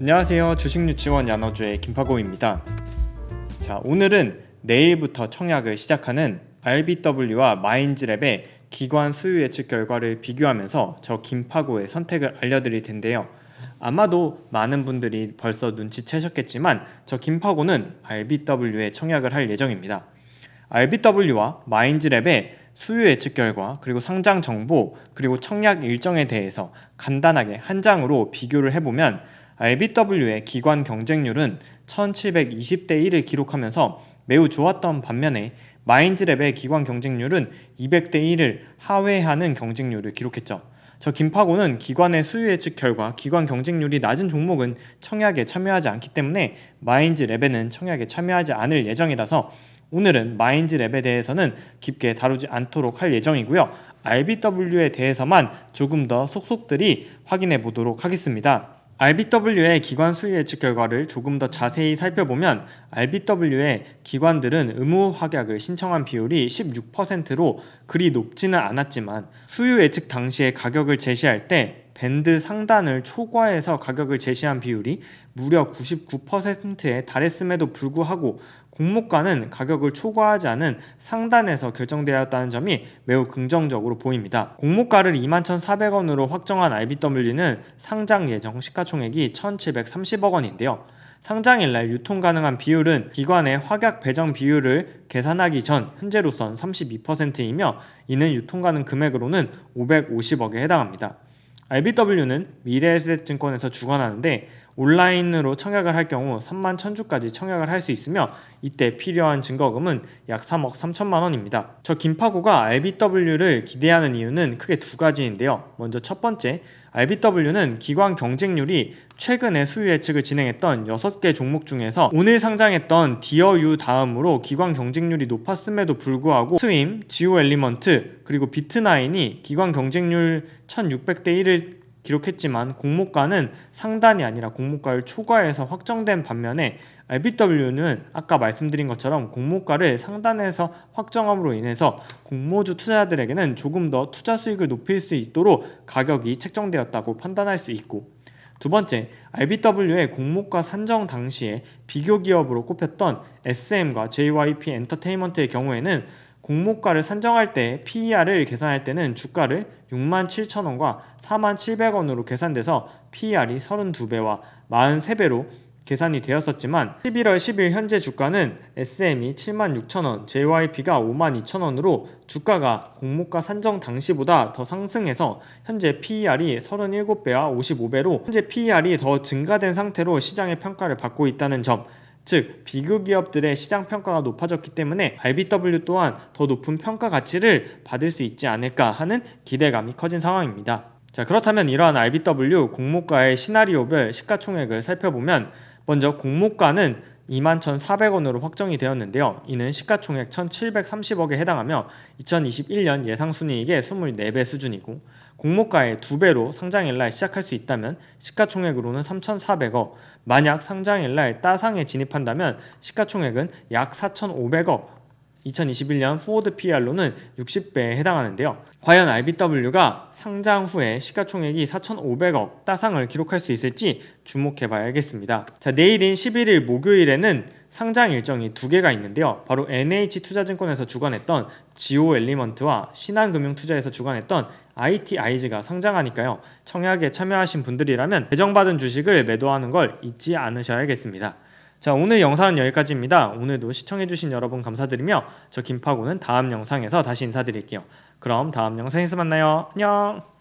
안녕하세요. 주식유치원 야너주의 김파고입니다. 자, 오늘은 내일부터 청약을 시작하는 RBW와 마인즈랩의 기관 수요 예측 결과를 비교하면서 저 김파고의 선택을 알려드릴 텐데요. 아마도 많은 분들이 벌써 눈치채셨겠지만 저 김파고는 RBW에 청약을 할 예정입니다. RBW와 마인즈랩의 수요 예측 결과 그리고 상장 정보 그리고 청약 일정에 대해서 간단하게 한 장으로 비교를 해보면 RBW의 기관 경쟁률은 1720대 1을 기록하면서 매우 좋았던 반면에 마인즈랩의 기관 경쟁률은 200대 1을 하회하는 경쟁률을 기록했죠. 저 김파고는 기관의 수요 예측 결과 기관 경쟁률이 낮은 종목은 청약에 참여하지 않기 때문에 마인즈랩에는 청약에 참여하지 않을 예정이라서 오늘은 마인즈랩에 대해서는 깊게 다루지 않도록 할 예정이고요. RBW에 대해서만 조금 더 속속들이 확인해 보도록 하겠습니다. RBW의 기관 수요 예측 결과를 조금 더 자세히 살펴보면 RBW의 기관들은 의무 확약을 신청한 비율이 16%로 그리 높지는 않았지만 수요 예측 당시에 가격을 제시할 때 밴드 상단을 초과해서 가격을 제시한 비율이 무려 99%에 달했음에도 불구하고 공모가는 가격을 초과하지 않은 상단에서 결정되었다는 점이 매우 긍정적으로 보입니다. 공모가를 21,400원으로 확정한 RBW는 상장 예정 시가총액이 1,730억 원인데요. 상장일날 유통 가능한 비율은 기관의 확약 배정 비율을 계산하기 전 현재로선 32%이며 이는 유통 가능 금액으로는 550억에 해당합니다. RBW는 미래에셋증권에서 주관하는데 온라인으로 청약을 할 경우 3만 1000주까지 청약을 할 수 있으며 이때 필요한 증거금은 약 3억 3천만 원입니다. 저 김파고가 RBW를 기대하는 이유는 크게 두 가지인데요. 먼저 첫 번째, RBW는 기관 경쟁률이 최근에 수요 예측을 진행했던 6개 종목 중에서 오늘 상장했던 디어유 다음으로 기관 경쟁률이 높았음에도 불구하고 스임, 지오 엘리먼트, 그리고 비트나인이 기관 경쟁률 1600대 1을 기록했지만 공모가는 상단이 아니라 공모가를 초과해서 확정된 반면에 RBW는 아까 말씀드린 것처럼 공모가를 상단에서 확정함으로 인해서 공모주 투자자들에게는 조금 더 투자 수익을 높일 수 있도록 가격이 책정되었다고 판단할 수 있고 두 번째, RBW의 공모가 산정 당시에 비교 기업으로 꼽혔던 SM과 JYP 엔터테인먼트의 경우에는 공모가를 산정할 때 PER을 계산할 때는 주가를 67,000원과 47,700원으로 계산돼서 PER이 32배와 43배로 계산이 되었었지만 11월 10일 현재 주가는 SM이 76,000원, JYP가 52,000원으로 주가가 공모가 산정 당시보다 더 상승해서 현재 PER이 37배와 55배로 현재 PER이 더 증가된 상태로 시장의 평가를 받고 있다는 점 즉 비교 기업들의 시장 평가가 높아졌기 때문에 RBW 또한 더 높은 평가 가치를 받을 수 있지 않을까 하는 기대감이 커진 상황입니다. 자 그렇다면 이러한 RBW 공모가의 시나리오별 시가총액을 살펴보면 먼저 공모가는 21,400원으로 확정이 되었는데요. 이는 시가총액 1,730억에 해당하며 2021년 예상 순이익의 24배 수준이고 공모가의 2배로 상장일날 시작할 수 있다면 시가총액으로는 3,400억 만약 상장일날 따상에 진입한다면 시가총액은 약 4,500억 2021년 포워드 PR로는 60배에 해당하는데요. 과연 RBW가 상장 후에 시가총액이 4,500억 따상을 기록할 수 있을지 주목해 봐야겠습니다. 자, 내일인 11일 목요일에는 상장 일정이 두 개가 있는데요. 바로 NH투자증권에서 주관했던 지오 엘리먼트와 신한금융투자에서 주관했던 ITI즈가 상장하니까요. 청약에 참여하신 분들이라면 배정받은 주식을 매도하는 걸 잊지 않으셔야겠습니다. 자 오늘 영상은 여기까지입니다. 오늘도 시청해주신 여러분 감사드리며 저 김파고는 다음 영상에서 다시 인사드릴게요. 그럼 다음 영상에서 만나요. 안녕